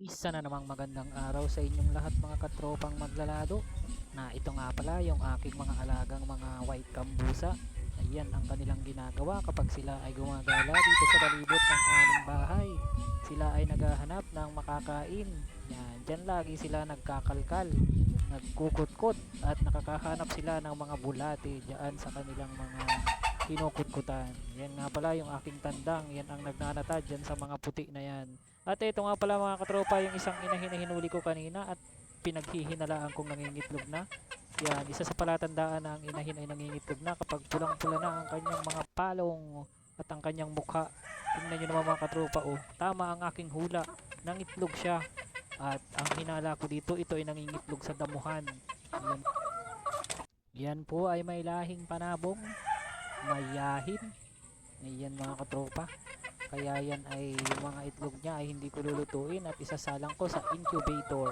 Isa na namang magandang araw sa inyong lahat mga katropang maglalado na ito nga pala yung aking mga alagang mga white kambusa. Ayan ang kanilang ginagawa kapag sila ay gumagala dito sa palibot ng aming bahay. Sila ay naghahanap ng makakain. Yan, dyan lagi sila nagkakalkal, nagkukutkot at nakakahanap sila ng mga bulate dyan sa kanilang mga kinukutkutan. Yan nga pala yung aking tandang, yan ang nagnanata dyan sa mga puti na yan. At ito nga pala mga katropa yung isang inahin na hinuli ko kanina at pinaghihinalaan kong nangingitlog na. Yan, isa sa palatandaan na ang inahin ay nangingitlog na kapag pulang-pula na ang kanyang mga palong at ang kanyang mukha. Tingnan nyo naman mga katropa oh, tama ang aking hula, nangitlog siya. At ang hinala ko dito, ito ay nangingitlog sa damuhan. Yan, yan po ay may lahing panabong, mayahin. Ayan mga katropa. Kaya yan ay yung mga itlog niya ay hindi ko lulutuin at isasalang ko sa incubator.